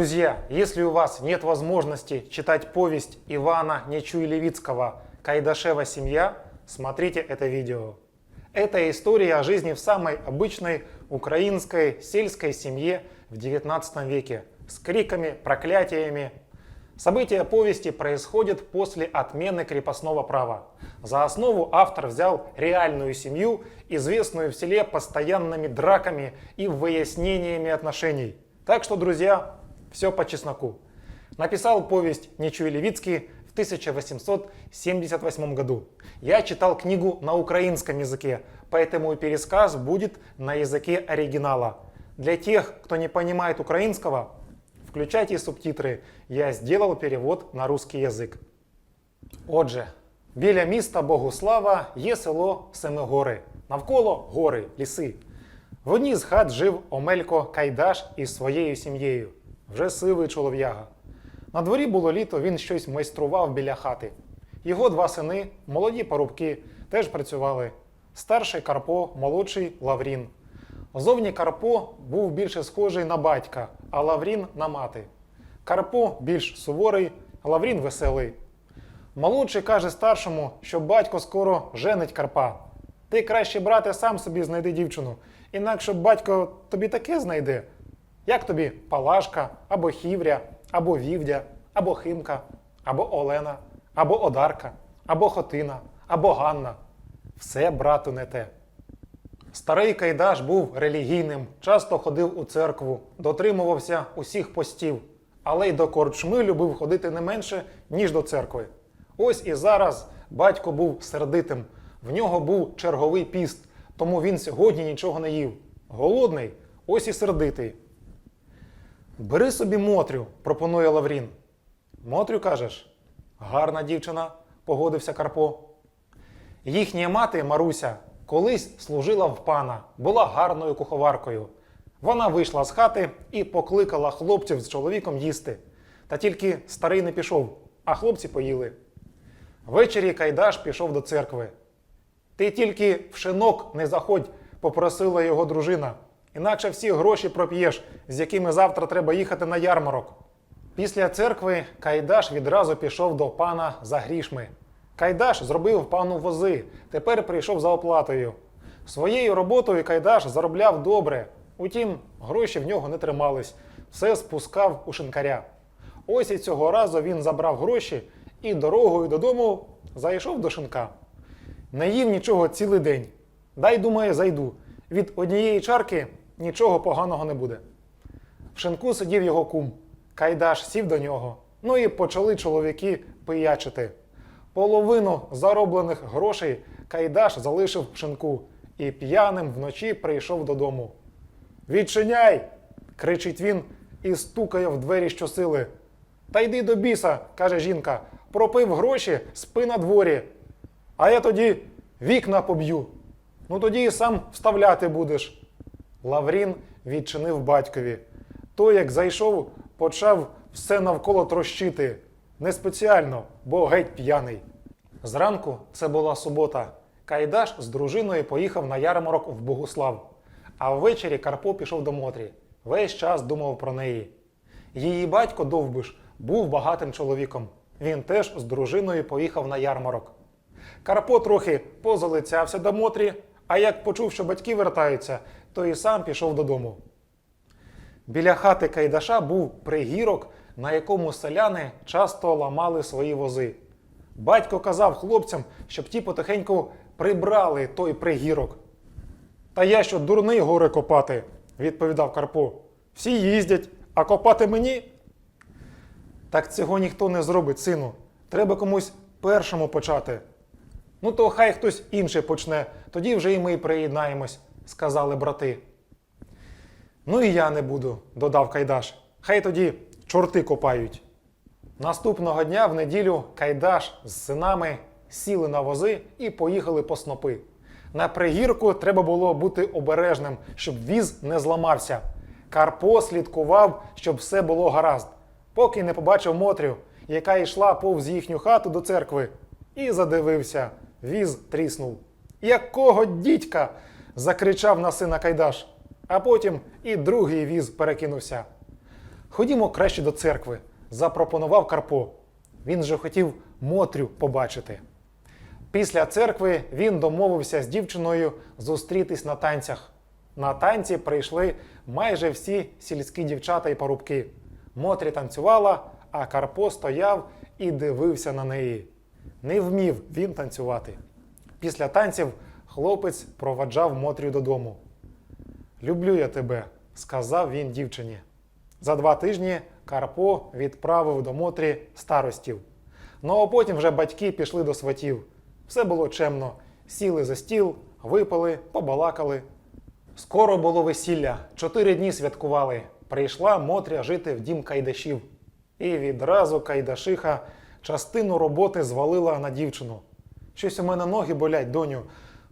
Друзья, если у вас нет возможности читать повесть Ивана Нечуй-Левицкого «Кайдашева семья», смотрите это видео. Это история о жизни в самой обычной украинской сельской семье в 19 веке с криками, проклятиями. События повести происходят после отмены крепостного права. За основу автор взял реальную семью, известную в селе постоянными драками и выяснениями отношений. Так что, друзья, все по чесноку. Написал повесть Нечуй Левицкий в 1878 году. Я читал книгу на украинском языке, поэтому и пересказ будет на языке оригинала. Для тех, кто не понимает украинского, включайте субтитри. Я сделал перевод на русский язик. Отже, біля міста Богуслава є село Семигори. Навколо гори, ліси. В одній з хат жив Омелько Кайдаш із своєю сім'єю, Вже сивий чолов'яга. На дворі було літо, він щось майстрував біля хати. Його два сини, молоді парубки, теж працювали. Старший Карпо, молодший Лаврін. Зовні Карпо був більше схожий на батька, а Лаврін на мати. Карпо більш суворий, Лаврін веселий. Молодший каже старшому, що батько скоро женить Карпа. Ти краще, брате, сам собі знайди дівчину, інакше батько тобі таке знайде. Як тобі Палашка, або Хівря, або Вівдя, або Химка, або Олена, або Одарка, або Хотина, або Ганна. Все, брату, не те. Старий Кайдаш був релігійним, часто ходив у церкву, дотримувався усіх постів, але й до корчми любив ходити не менше, ніж до церкви. Ось і зараз батько був сердитим. В нього був черговий піст, тому він сьогодні нічого не їв. Голодний, ось і сердитий. Бери собі Мотрю, пропонує Лаврін. Мотрю кажеш? Гарна дівчина, погодився Карпо. Їхня мати Маруся колись служила в пана, була гарною куховаркою. Вона вийшла з хати і покликала хлопців з чоловіком їсти. Та тільки старий не пішов, а хлопці поїли. Ввечері Кайдаш пішов до церкви. Ти тільки в шинок не заходь, попросила його дружина. Інакше всі гроші проп'єш, з якими завтра треба їхати на ярмарок. Після церкви Кайдаш відразу пішов до пана за грішми. Кайдаш зробив пану вози, тепер прийшов за оплатою. Своєю роботою Кайдаш заробляв добре, утім, гроші в нього не тримались, все спускав у шинкаря. Ось і цього разу він забрав гроші і дорогою додому зайшов до шинка. Не їв нічого цілий день. Дай, думає, зайду. Від однієї чарки нічого поганого не буде. В шинку сидів його кум. Кайдаш сів до нього. Ну і почали чоловіки пиячити. Половину зароблених грошей Кайдаш залишив в шинку і п'яним вночі прийшов додому. Відчиняй! кричить він і стукає в двері щосили. Та йди до біса, каже жінка, пропив гроші, спи на дворі. А я тоді вікна поб'ю. Ну тоді і сам вставляти будеш. Лаврін відчинив батькові. Той, як зайшов, почав все навколо трощити. Не спеціально, бо геть п'яний. Зранку це була субота. Кайдаш з дружиною поїхав на ярмарок в Богуслав. А ввечері Карпо пішов до Мотрі. Весь час думав про неї. Її батько Довбиш був багатим чоловіком. Він теж з дружиною поїхав на ярмарок. Карпо трохи позалицявся до Мотрі, а як почув, що батьки вертаються, то і сам пішов додому. Біля хати Кайдаша був пригірок, на якому селяни часто ламали свої вози. Батько казав хлопцям, щоб ті потихеньку прибрали той пригірок. Та я що, дурний гори копати, відповідав Карпо. Всі їздять, а копати мені? Так цього ніхто не зробить, сину. Треба комусь першому почати. Ну, то хай хтось інший почне, тоді вже і ми приєднаємось, сказали брати. Ну і я не буду, додав Кайдаш. Хай тоді чорти копають. Наступного дня в неділю Кайдаш з синами сіли на вози і поїхали по снопи. На пригірку треба було бути обережним, щоб віз не зламався. Карпо слідкував, щоб все було гаразд, поки не побачив Мотрю, яка йшла повз їхню хату до церкви, і задивився. Віз тріснув. Якого дідька? Закричав на сина Кайдаш, а потім і другий віз перекинувся. Ходімо краще до церкви, запропонував Карпо. Він же хотів Мотрю побачити. Після церкви він домовився з дівчиною зустрітись на танцях. На танці прийшли майже всі сільські дівчата і парубки. Мотрі танцювала, а Карпо стояв і дивився на неї. Не вмів він танцювати. Після танців хлопець проваджав Мотрю додому. Люблю я тебе, сказав він дівчині. За два тижні Карпо відправив до Мотрі старостів. Ну а потім вже батьки пішли до сватів. Все було чемно. Сіли за стіл, випили, побалакали. Скоро було весілля, чотири дні святкували. Прийшла Мотря жити в дім Кайдашів. І відразу Кайдашиха частину роботи звалила на дівчину. Щось у мене ноги болять, доню.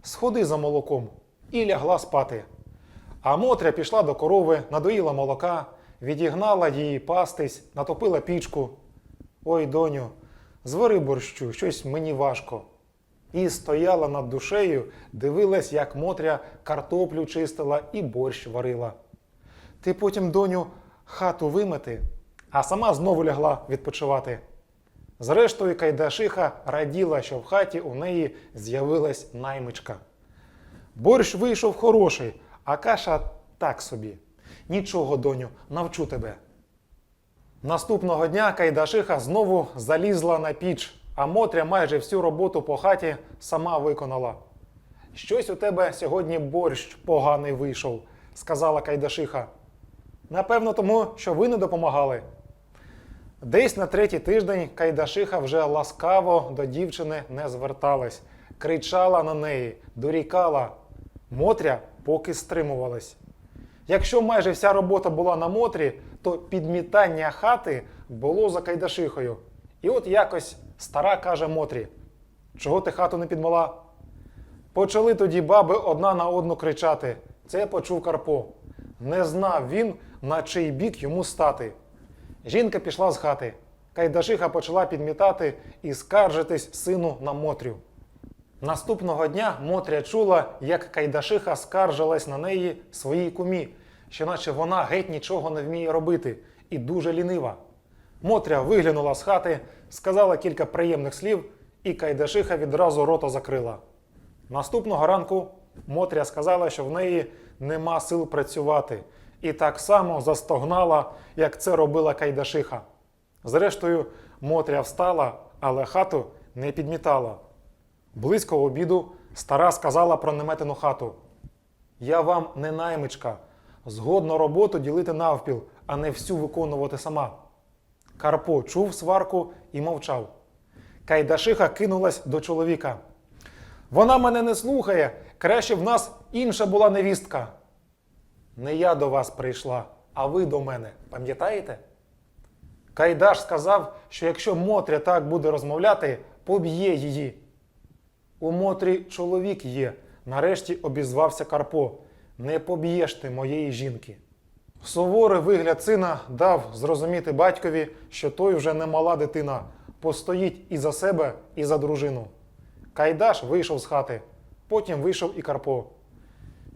Сходи за молоком. І лягла спати. А Мотря пішла до корови, надоїла молока, відігнала її пастись, натопила пічку. Ой, доню, звари борщу, щось мені важко. І стояла над душею, дивилась, як Мотря картоплю чистила і борщ варила. Ти потім, доню, хату вимети, а сама знову лягла відпочивати. Зрештою, Кайдашиха раділа, що в хаті у неї з'явилась наймичка. Борщ вийшов хороший, а каша так собі. Нічого, доню, навчу тебе. Наступного дня Кайдашиха знову залізла на піч, а Мотря майже всю роботу по хаті сама виконала. Щось у тебе сьогодні борщ поганий вийшов, сказала Кайдашиха. Напевно, тому, що ви не допомагали. Десь на третій тиждень Кайдашиха вже ласкаво до дівчини не зверталась, кричала на неї, дорікала. Мотря поки стримувалась. Якщо майже вся робота була на Мотрі, то підмітання хати було за Кайдашихою. І от якось стара каже Мотрі: Чого ти хату не підмала? Почали тоді баби одна на одну кричати. Це почув Карпо. Не знав він, на чий бік йому стати. Жінка пішла з хати. Кайдашиха почала підмітати і скаржитись сину на Мотрю. Наступного дня Мотря чула, як Кайдашиха скаржилась на неї своїй кумі, що наче вона геть нічого не вміє робити і дуже лінива. Мотря виглянула з хати, сказала кілька приємних слів, і Кайдашиха відразу рота закрила. Наступного ранку Мотря сказала, що в неї нема сил працювати, і так само застогнала, як це робила Кайдашиха. Зрештою, Мотря встала, але хату не підмітала. Близько обіду стара сказала про неметену хату. Я вам не наймичка. Згодно роботу ділити навпіл, а не всю виконувати сама. Карпо чув сварку і мовчав. Кайдашиха кинулась до чоловіка. Вона мене не слухає, краще в нас інша була невістка. Не я до вас прийшла, а ви до мене, пам'ятаєте? Кайдаш сказав, що якщо Мотря так буде розмовляти, поб'є її. У Мотрі чоловік є, нарешті обізвався Карпо. Не поб'єш ти моєї жінки. Суворий вигляд сина дав зрозуміти батькові, що той вже не мала дитина, постоїть і за себе, і за дружину. Кайдаш вийшов з хати, потім вийшов і Карпо.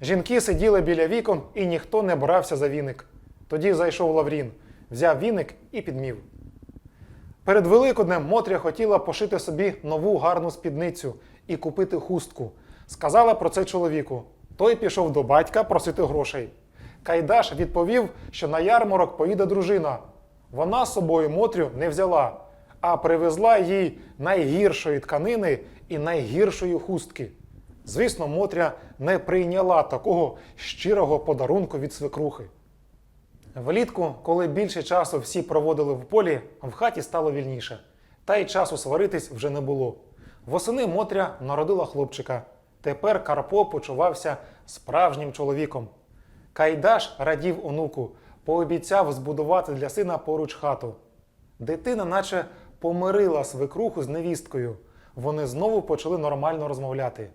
Жінки сиділи біля вікон, і ніхто не брався за віник. Тоді зайшов Лаврін, взяв віник і підмів. Перед Великоднем Мотря хотіла пошити собі нову гарну спідницю і купити хустку. Сказала про це чоловіку. Той пішов до батька просити грошей. Кайдаш відповів, що на ярмарок поїде дружина. Вона з собою Мотрю не взяла, а привезла їй найгіршої тканини і найгіршої хустки. Звісно, Мотря не прийняла такого щирого подарунку від свекрухи. Влітку, коли більше часу всі проводили в полі, в хаті стало вільніше. Та й часу сваритись вже не було. Восени Мотря народила хлопчика. Тепер Карпо почувався справжнім чоловіком. Кайдаш радів онуку, пообіцяв збудувати для сина поруч хату. Дитина, наче помирила свекруху з невісткою. Вони знову почали нормально розмовляти.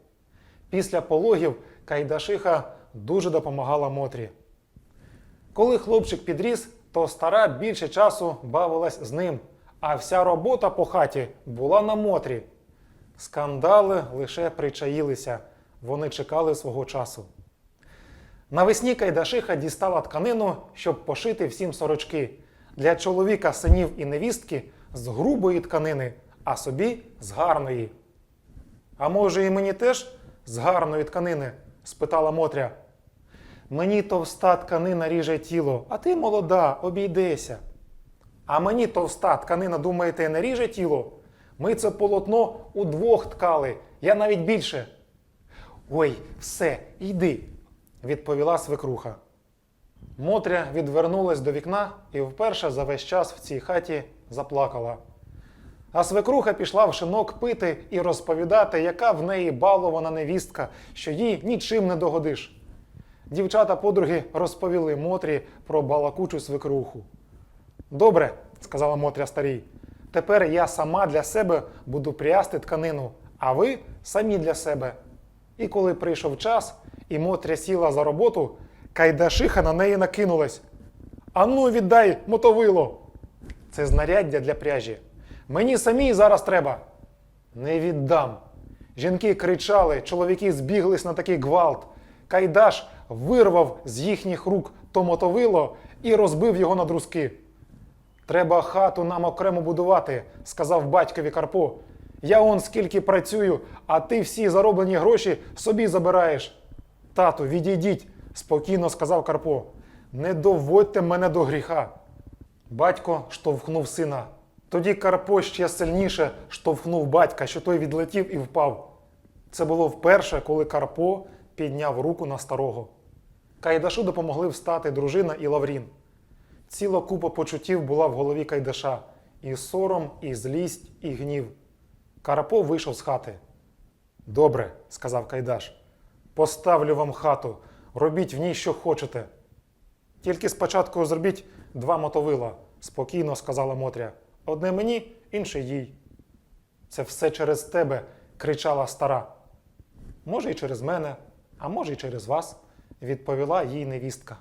Після пологів Кайдашиха дуже допомагала Мотрі. Коли хлопчик підріс, то стара більше часу бавилась з ним, а вся робота по хаті була на Мотрі. Скандали лише причаїлися, вони чекали свого часу. Навесні Кайдашиха дістала тканину, щоб пошити всім сорочки. Для чоловіка синів і невістки з грубої тканини, а собі з гарної. А може, і мені теж з гарної тканини? спитала Мотря. Мені товста тканина ріже тіло, а ти молода, обійдеся. А мені товста тканина, думаєте, не ріже тіло? Ми це полотно удвох ткали, я навіть більше. Ой, все, йди, відповіла свекруха. Мотря відвернулась до вікна і вперше за весь час в цій хаті заплакала. А свекруха пішла в шинок пити і розповідати, яка в неї балована невістка, що їй нічим не догодиш. Дівчата подруги розповіли Мотрі про балакучу свекруху. Добре, сказала Мотря старій. Тепер я сама для себе буду прясти тканину, а ви самі для себе. І коли прийшов час, і Мотря сіла за роботу, Кайдашиха на неї накинулась. Ану, віддай мотовило. Це знаряддя для пряжі. Мені самій зараз треба. Не віддам. Жінки кричали, чоловіки збіглись на такий гвалт. Кайдаш вирвав з їхніх рук то мотовило і розбив його на друзки. Треба хату нам окремо будувати, сказав батькові Карпо. Я он скільки працюю, а ти всі зароблені гроші собі забираєш. Тату, відійдіть, спокійно сказав Карпо. Не доводьте мене до гріха. Батько штовхнув сина. Тоді Карпо ще сильніше штовхнув батька, що той відлетів і впав. Це було вперше, коли Карпо підняв руку на старого. Кайдашу допомогли встати дружина і Лаврін. Ціла купа почуттів була в голові Кайдаша і сором, і злість, і гнів. Карпо вийшов з хати. Добре, сказав Кайдаш. Поставлю вам хату, робіть в ній, що хочете. Тільки спочатку зробіть два мотовила, спокійно сказала Мотря. Одне мені, інше їй. Це все через тебе, кричала стара. Може, й через мене, а може, й через вас, відповіла їй невістка.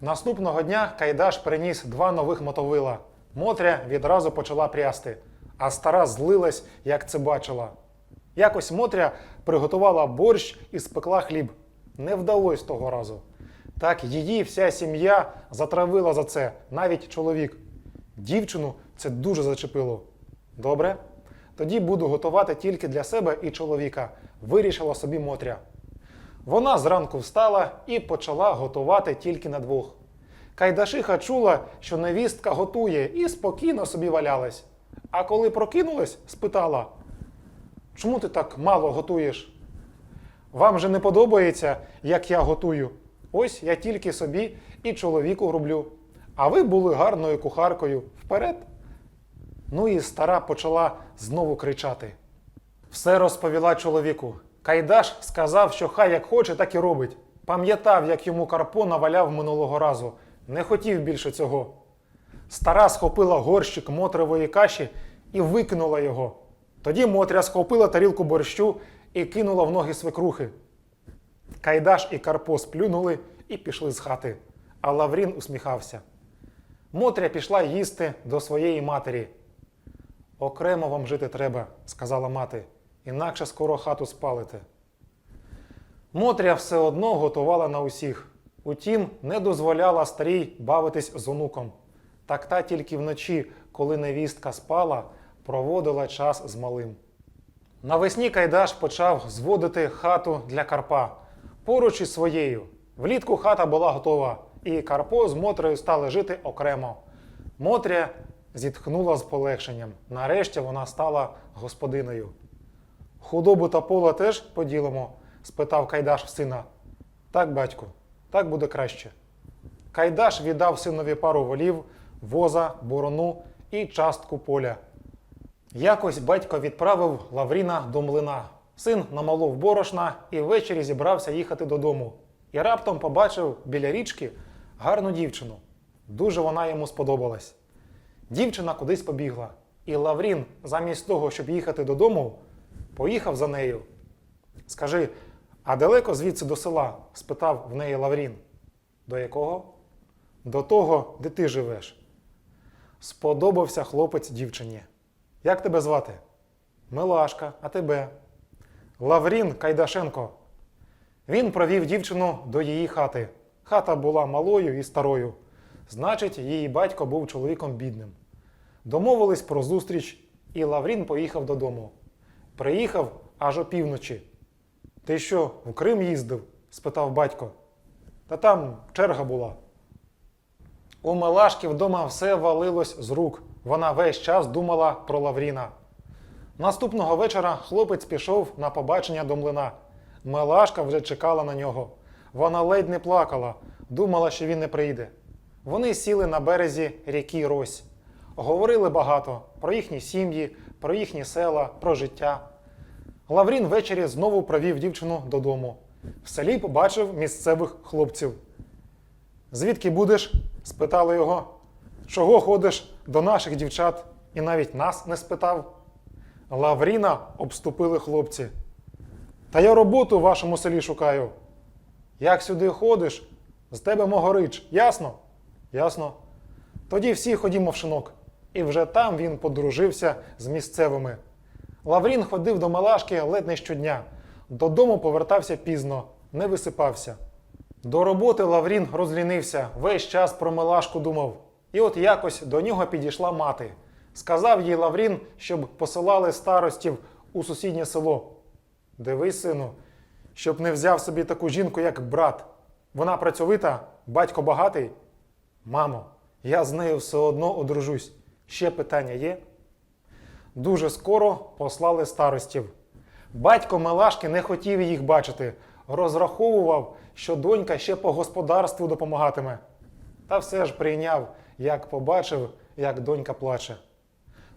Наступного дня Кайдаш приніс два нових мотовила. Мотря відразу почала прясти, а стара злилась, як це бачила. Якось Мотря приготувала борщ і спекла хліб. Не вдалось того разу. Так її вся сім'я затравила за це, навіть чоловік. Дівчину це дуже зачепило. Добре? Тоді буду готувати тільки для себе і чоловіка, вирішила собі Мотря. Вона зранку встала і почала готувати тільки на двох. Кайдашиха чула, що невістка готує, і спокійно собі валялась. А коли прокинулась, спитала: Чому ти так мало готуєш? Вам же не подобається, як я готую. Ось я тільки собі і чоловіку роблю. А ви були гарною кухаркою вперед. Ну і стара почала знову кричати. Все розповіла чоловіку. Кайдаш сказав, що хай як хоче, так і робить. Пам'ятав, як йому Карпо наваляв минулого разу. Не хотів більше цього. Стара схопила горщик мотрової каші і викинула його. Тоді Мотря схопила тарілку борщу і кинула в ноги свекрухи. Кайдаш і Карпо сплюнули і пішли з хати, а Лаврін усміхався. Мотря пішла їсти до своєї матері. Окремо вам жити треба, сказала мати, інакше скоро хату спалите. Мотря все одно готувала на усіх. Утім, не дозволяла старій бавитись з онуком. Так та тільки вночі, коли невістка спала, проводила час з малим. Навесні Кайдаш почав зводити хату для Карпа поруч із своєю. Влітку хата була готова, і Карпо з Мотрею стали жити окремо. Мотря зітхнула з полегшенням. Нарешті вона стала господиною. Худобу та поле теж поділимо? спитав Кайдаш сина. Так, батьку, так буде краще. Кайдаш віддав синові пару волів, воза, борону і частку поля. Якось батько відправив Лавріна до млина. Син намолов борошна і ввечері зібрався їхати додому. І раптом побачив біля річки гарну дівчину. Дуже вона йому сподобалась. Дівчина кудись побігла, і Лаврін, замість того, щоб їхати додому, поїхав за нею. Скажи, а далеко звідси до села? спитав в неї Лаврін. До якого? До того, де ти живеш. Сподобався хлопець дівчині. Як тебе звати? Милашка, а тебе? Лаврін Кайдашенко. Він провів дівчину до її хати. Хата була малою і старою. Значить, її батько був чоловіком бідним. Домовились про зустріч, і Лаврін поїхав додому. Приїхав аж опівночі. Ти що, в Крим їздив? спитав батько. Та там черга була. У Мелашки вдома все валилось з рук. Вона весь час думала про Лавріна. Наступного вечора хлопець пішов на побачення до млина. Мелашка вже чекала на нього. Вона ледь не плакала, думала, що він не прийде. Вони сіли на березі ріки Рось. Говорили багато про їхні сім'ї, про їхні села, про життя. Лаврін ввечері знову провів дівчину додому. В селі побачив місцевих хлопців. Звідки будеш? спитали його. Чого ходиш до наших дівчат і навіть нас не спитав? Лавріна обступили хлопці. Та я роботу в вашому селі шукаю. Як сюди ходиш? З тебе могорич, ясно? Ясно. Тоді всі ходімо в шинок. І вже там він подружився з місцевими. Лаврін ходив до Малашки ледь не щодня. Додому повертався пізно, не висипався. До роботи Лаврін розлінився, весь час про Милашку думав. І от якось до нього підійшла мати. Сказав їй Лаврін, щоб посилали старостів у сусіднє село. Дивись, сину, щоб не взяв собі таку жінку, як брат. Вона працьовита, батько багатий. Мамо, я з нею все одно одружусь. Ще питання є? Дуже скоро послали старостів. Батько Милашки не хотів їх бачити, розраховував, що донька ще по господарству допомагатиме. Та все ж прийняв, як побачив, як донька плаче.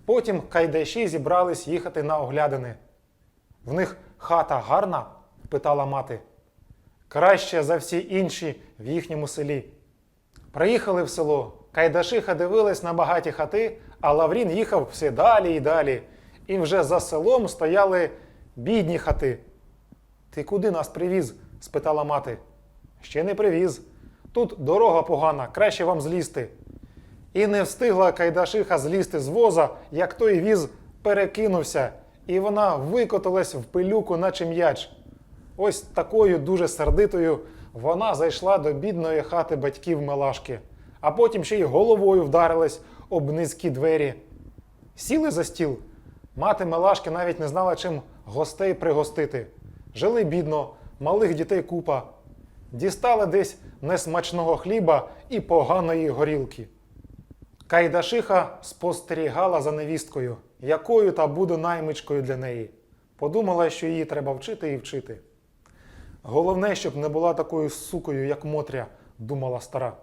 Потім кайдаші зібрались їхати на оглядини. В них хата гарна? питала мати. Краще за всі інші в їхньому селі. Приїхали в село. Кайдашиха дивилась на багаті хати, а Лаврін їхав все далі і далі. І вже за селом стояли бідні хати. Ти куди нас привіз? спитала мати. Ще не привіз. Тут дорога погана, краще вам злізти. І не встигла Кайдашиха злізти з воза, як той віз перекинувся, і вона викотилась в пилюку, наче м'яч. Ось такою дуже сердитою вона зайшла до бідної хати батьків Мелашки, а потім ще й головою вдарилась об низькі двері. Сіли за стіл. Мати Мелашки навіть не знала, чим гостей пригостити. Жили бідно, малих дітей купа. Дістали десь несмачного хліба і поганої горілки. Кайдашиха спостерігала за невісткою, якою та буде наймичкою для неї. Подумала, що її треба вчити і вчити. Головне, щоб не була такою сукою, як Мотря, думала стара.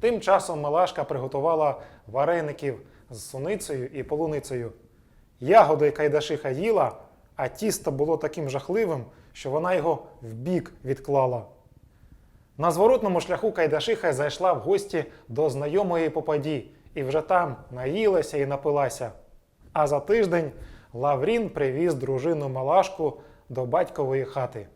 Тим часом Милашка приготувала вареників з суницею і полуницею. Ягоди Кайдашиха їла, а тісто було таким жахливим, що вона його вбік відклала. На зворотному шляху Кайдашиха зайшла в гості до знайомої попаді і вже там наїлася і напилася. А за тиждень Лаврін привіз дружину Малашку до батькової хати.